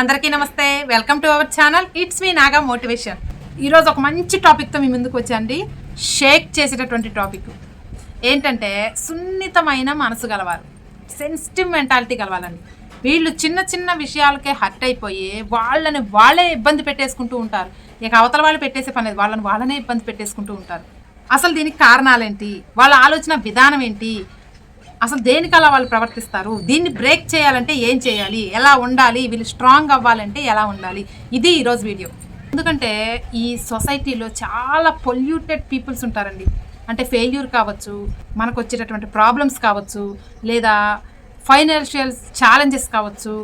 అందరికీ నమస్తే. Welcome to our channel it's me Naga motivation ఈరోజు ఒక మంచి టాపిక్తో మీ ముందుకు వచ్చండి షేక్ చేసేటటువంటి టాపిక్ ఏంటంటే సున్నితమైన మనసు గలవారు. సెన్సిటివ్ మెంటాలిటీ కలవాలండి వీళ్ళు చిన్న చిన్న విషయాలకే హర్ట్ అయిపోయి వాళ్ళని వాళ్ళే ఇబ్బంది పెట్టేసుకుంటూ ఉంటారు. ఇక అవతల వాళ్ళు పెట్టేసే పని లేదు. వాళ్ళని వాళ్ళనే ఇబ్బంది పెట్టేసుకుంటూ ఉంటారు. అసలు దీనికి కారణాలేంటి? వాళ్ళ ఆలోచన విధానం ఏంటి? అసలు దేనికి అలా వాళ్ళు ప్రవర్తిస్తారు? దీన్ని బ్రేక్ చేయాలంటే ఏం చేయాలి? ఎలా ఉండాలి? వీళ్ళు స్ట్రాంగ్ అవ్వాలంటే ఎలా ఉండాలి? ఇది ఈరోజు వీడియో. ఎందుకంటే ఈ సొసైటీలో చాలా పొల్యూటెడ్ పీపుల్స్ ఉంటారండి. అంటే ఫెయిల్యూర్ కావచ్చు మనకు వచ్చేటటువంటి ప్రాబ్లమ్స్ కావచ్చు లేదా ఫైనాన్షియల్ ఛాలెంజెస్ కావచ్చు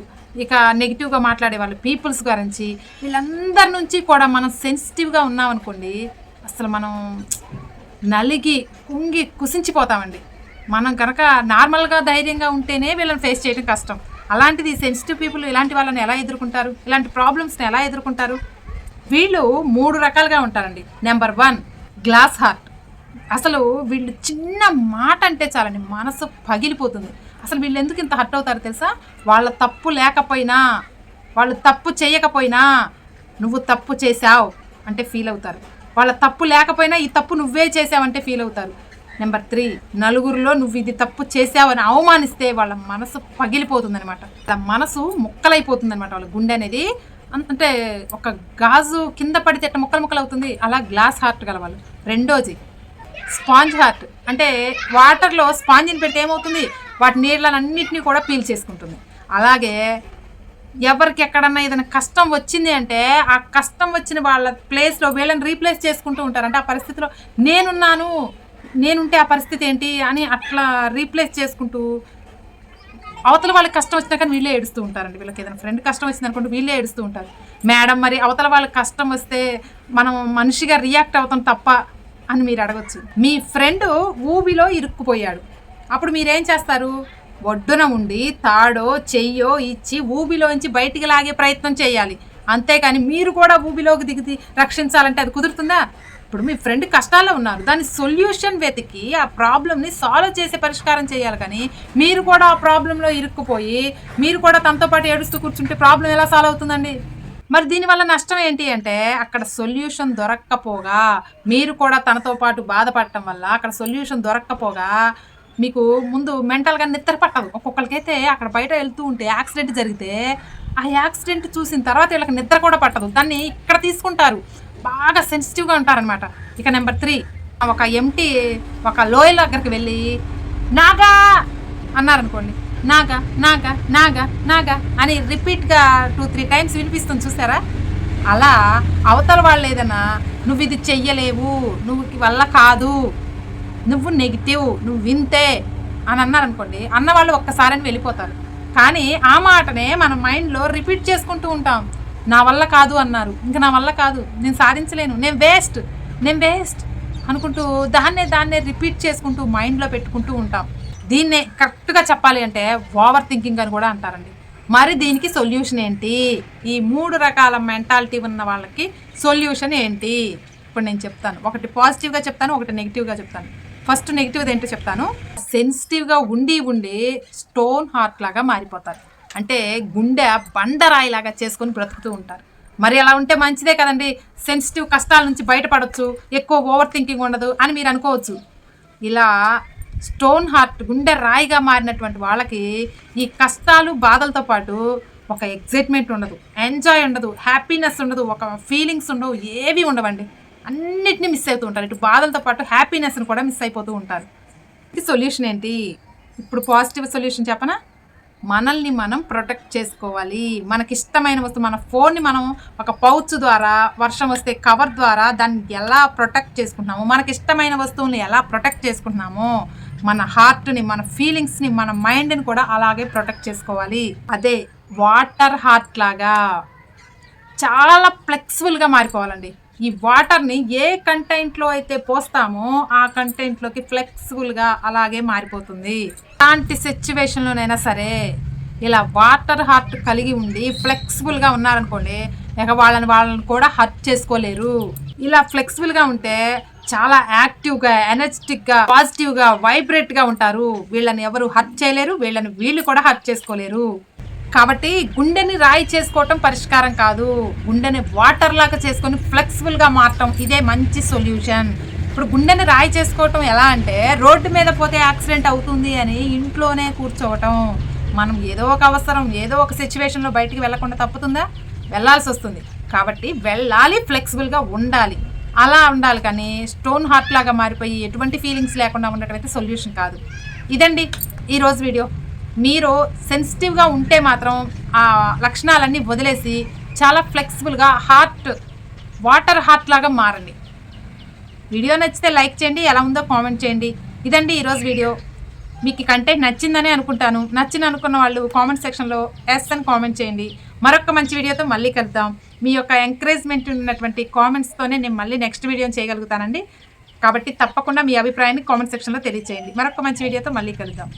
ఇక నెగిటివ్గా మాట్లాడే వాళ్ళ పీపుల్స్ గురించి వీళ్ళందరి నుంచి కూడా మనం సెన్సిటివ్గా ఉన్నామనుకోండి అసలు మనం నలిగి కుంగి కుసించిపోతామండి. మనం కనుక నార్మల్గా ధైర్యంగా ఉంటేనే వీళ్ళని ఫేస్ చేయడం కష్టం. అలాంటిది సెన్సిటివ్ పీపుల్ ఇలాంటి వాళ్ళని ఎలా ఎదుర్కొంటారు? ఇలాంటి ప్రాబ్లమ్స్ని ఎలా ఎదుర్కొంటారు? వీళ్ళు మూడు రకాలుగా ఉంటారండి. Number one glass heart. అసలు వీళ్ళు చిన్న మాట అంటే చాలండి మనసు పగిలిపోతుంది. అసలు వీళ్ళు ఎందుకు ఇంత హర్ట్ అవుతారు తెలుసా? వాళ్ళ తప్పు లేకపోయినా వాళ్ళు తప్పు చేయకపోయినా నువ్వు తప్పు చేశావు అంటే ఫీల్ అవుతారు. వాళ్ళ తప్పు లేకపోయినా ఈ తప్పు నువ్వే చేసావంటే ఫీల్ అవుతారు. నెంబర్ త్రీ నలుగురిలో నువ్వు ఇది తప్పు చేసావని అవమానిస్తే వాళ్ళ మనసు పగిలిపోతుందనమాట వాళ్ళ మనసు ముక్కలైపోతుంది అనమాట వాళ్ళ గుండె అనేది అంటే ఒక గాజు కింద పడితే అట్లా ముక్కలు ముక్కలు అవుతుంది అలా గ్లాస్ హార్ట్ గలవాళ్ళు రెండోది స్పాంజ్ హార్ట్. అంటే వాటర్లో స్పాంజిని పెడితే ఏమవుతుంది? వాటి నీళ్ళనన్నింటినీ కూడా పీల్ చేసుకుంటుంది. అలాగే ఎవరికి ఎక్కడన్నా ఏదైనా కష్టం వచ్చింది అంటే ఆ కష్టం వచ్చిన వాళ్ళ ప్లేస్లో వీళ్ళని రీప్లేస్ చేసుకుంటూ ఉంటారు. అంటే ఆ పరిస్థితిలో నేనున్నాను నేనుంటే ఆ పరిస్థితి ఏంటి అని అట్లా రీప్లేస్ చేసుకుంటూ అవతల వాళ్ళకి కష్టం వచ్చినా కానీ వీళ్ళే ఏడుస్తూ ఉంటారండి. వీళ్ళకి ఏదైనా ఫ్రెండ్ కష్టం వచ్చింది అనుకుంటే వీళ్ళే ఏడుస్తూ ఉంటారు. మేడం మరి అవతల వాళ్ళకి కష్టం వస్తే మనం మనిషిగా రియాక్ట్ అవుతాం తప్ప అని మీరు అడగచ్చు. మీ ఫ్రెండ్ ఊబిలో ఇరుక్కుపోయాడు. అప్పుడు మీరేం చేస్తారు? ఒడ్డున ఉండి తాడో చెయ్యో ఇచ్చి ఊబిలోంచి బయటికి లాగే ప్రయత్నం చేయాలి. అంతేకాని మీరు కూడా ఊబిలోకి దిగి రక్షించాలంటే అది కుదురుతుందా? ఇప్పుడు మీ ఫ్రెండ్ కష్టాల్లో ఉన్నారు. దాని సొల్యూషన్ వెతికి ఆ ప్రాబ్లమ్ని సాల్వ్ చేసే పరిష్కారం చేయాలి కానీ మీరు కూడా ఆ ప్రాబ్లంలో ఇరుక్కుపోయి మీరు కూడా తనతో పాటు ఏడుస్తూ కూర్చుంటే ప్రాబ్లం ఎలా సాల్వ్ అవుతుందండి? మరి దీనివల్ల నష్టం ఏంటి అంటే అక్కడ సొల్యూషన్ దొరక్కపోగా మీరు కూడా తనతో పాటు బాధపడటం వల్ల అక్కడ సొల్యూషన్ దొరక్కపోగా మీకు ముందు మెంటల్గా నిద్ర పట్టదు. ఒక్కొక్కరికైతే అక్కడ బయట వెళ్తూ ఉంటే యాక్సిడెంట్ జరిగితే ఆ యాక్సిడెంట్ చూసిన తర్వాత వీళ్ళకి నిద్ర కూడా పట్టదు. దాన్ని ఇక్కడ తీసుకుంటారు. బాగా సెన్సిటివ్గా ఉంటారనమాట ఇక నెంబర్ త్రీ ఒక ఎంటీ ఒక లోయల దగ్గరికి వెళ్ళి నాగా అన్నారనుకోండి. నాగా నాగా నాగా నాగా అని రిపీట్గా టూ త్రీ టైమ్స్ వినిపిస్తుంది చూసారా? అలా అవతల వాళ్ళు ఏదైనా నువ్వు ఇది చెయ్యలేవు నువ్వు వల్ల కాదు నువ్వు నెగిటివ్ నువ్వు వింతే అని అన్నారనుకోండి అన్న వాళ్ళు ఒక్కసారని వెళ్ళిపోతారు. కానీ ఆ మాటనే మన మైండ్లో రిపీట్ చేసుకుంటూ ఉంటాం. నా వల్ల కాదు అన్నారు. ఇంకా నా వల్ల కాదు. నేను సాధించలేను. నేను వేస్ట్ నేను వేస్ట్ అనుకుంటూ దాన్నే దాన్నే రిపీట్ చేసుకుంటూ మైండ్లో పెట్టుకుంటూ ఉంటాం. దీన్నే కరెక్ట్గా చెప్పాలి అంటే ఓవర్ థింకింగ్ అని కూడా అంటారండి. మరి దీనికి సొల్యూషన్ ఏంటి? ఈ మూడు రకాల మెంటాలిటీ ఉన్న వాళ్ళకి సొల్యూషన్ ఏంటి? ఇప్పుడు నేను చెప్తాను. ఒకటి పాజిటివ్గా చెప్తాను ఒకటి నెగిటివ్గా చెప్తాను. ఫస్ట్ నెగిటివ్ ఏంటో చెప్తాను. సెన్సిటివ్గా ఉండి ఉండి స్టోన్ హార్ట్ లాగా మారిపోతారు. అంటే గుండె బండరాయి లాగా చేసుకొని బ్రతుకుతూ ఉంటారు. మరి అలా ఉంటే మంచిదే కదండి. సెన్సిటివ్ కష్టాల నుంచి బయటపడవచ్చు ఎక్కువ ఓవర్ థింకింగ్ ఉండదు అని మీరు అనుకోవచ్చు. ఇలా స్టోన్ హార్ట్ గుండె రాయిగా మారినటువంటి వాళ్ళకి ఈ కష్టాలు బాధలతో పాటు ఒక ఎగ్జైట్మెంట్ ఉండదు. ఎంజాయ్ ఉండదు. హ్యాపీనెస్ ఉండదు. ఒక ఫీలింగ్స్ ఉండవు. ఏవి ఉండవండి. అన్నిటినీ మిస్ అవుతూ ఉంటారు. ఇటు బాధలతో పాటు హ్యాపీనెస్ని కూడా మిస్ అయిపోతూ ఉంటారు. ఇది సొల్యూషన్ ఏంటి? ఇప్పుడు పాజిటివ్ సొల్యూషన్ చెప్పనా? మనల్ని మనం ప్రొటెక్ట్ చేసుకోవాలి. మనకి ఇష్టమైన వస్తువు మన ఫోన్ని మనం ఒక పౌచ్ ద్వారా వర్షం వస్తే కవర్ ద్వారా దాన్ని ఎలా ప్రొటెక్ట్ చేసుకుంటున్నాము మనకి ఇష్టమైన వస్తువుని ఎలా ప్రొటెక్ట్ చేసుకుంటున్నామో మన హార్ట్ని మన ఫీలింగ్స్ని మన మైండ్ని కూడా అలాగే ప్రొటెక్ట్ చేసుకోవాలి. అదే వాటర్ హార్ట్ లాగా చాలా ఫ్లెక్సిబుల్గా మారిపోవాలండి. ఈ వాటర్ని ఏ కంటెంట్లో అయితే పోస్తామో ఆ కంటెంట్లోకి ఫ్లెక్సిబుల్గా అలాగే మారిపోతుంది. ఎలాంటి సిచ్యువేషన్లోనైనా సరే ఇలా వాటర్ హార్ట్ కలిగి ఉండి ఫ్లెక్సిబుల్గా ఉన్నారనుకోండి ఇక వాళ్ళని వాళ్ళని కూడా హర్ట్ చేసుకోలేరు. ఇలా ఫ్లెక్సిబుల్గా ఉంటే చాలా యాక్టివ్గా ఎనర్జెటిక్గా పాజిటివ్గా వైబ్రేట్గా ఉంటారు. వీళ్ళని ఎవరు హర్ట్ చేయలేరు వీళ్ళని వీళ్ళు కూడా హర్ట్ చేసుకోలేరు. కాబట్టి గుండెని రాయి చేసుకోవటం పరిష్కారం కాదు. గుండెని వాటర్ లాగా చేసుకొని ఫ్లెక్సిబుల్గా మారటం ఇదే మంచి సొల్యూషన్ ఇప్పుడు గుండెని రాయి చేసుకోవటం ఎలా అంటే రోడ్డు మీద పోతే యాక్సిడెంట్ అవుతుంది అని ఇంట్లోనే కూర్చోవటం. మనం ఏదో ఒక అవసరం ఏదో ఒక సిచ్యువేషన్లో బయటికి వెళ్ళకుండా తప్పుతుందా? వెళ్ళాల్సి వస్తుంది. కాబట్టి వెళ్ళాలి ఫ్లెక్సిబుల్గా ఉండాలి. అలా ఉండాలి కానీ స్టోన్ హార్ట్ లాగా మారిపోయి ఎటువంటి ఫీలింగ్స్ లేకుండా ఉండటం అయితే సొల్యూషన్ కాదు. ఇదండి ఈరోజు వీడియో మీరు సెన్సిటివ్గా ఉంటే మాత్రం ఆ లక్షణాలన్నీ వదిలేసి చాలా ఫ్లెక్సిబుల్గా హార్ట్ వాటర్ హార్ట్ లాగా మారండి. వీడియో నచ్చితే లైక్ చేయండి ఎలా ఉందో కామెంట్ చేయండి. ఇదండి ఈరోజు వీడియో. మీకు కంటెంట్ నచ్చిందని అనుకుంటాను. నచ్చింది అనుకున్న వాళ్ళు కామెంట్ సెక్షన్లో ఎస్ అని కామెంట్ చేయండి. మరొక మంచి వీడియోతో మళ్ళీ కలుద్దాం. మీ యొక్క ఎంకరేజ్మెంట్ ఉన్నటువంటి కామెంట్స్తోనే నేను మళ్ళీ నెక్స్ట్ వీడియో చేయగలుగుతానండి. కాబట్టి తప్పకుండా మీ అభిప్రాయాన్ని కామెంట్ సెక్షన్లో తెలియచేయండి. మరొక మంచి వీడియోతో మళ్ళీ కలుద్దాం.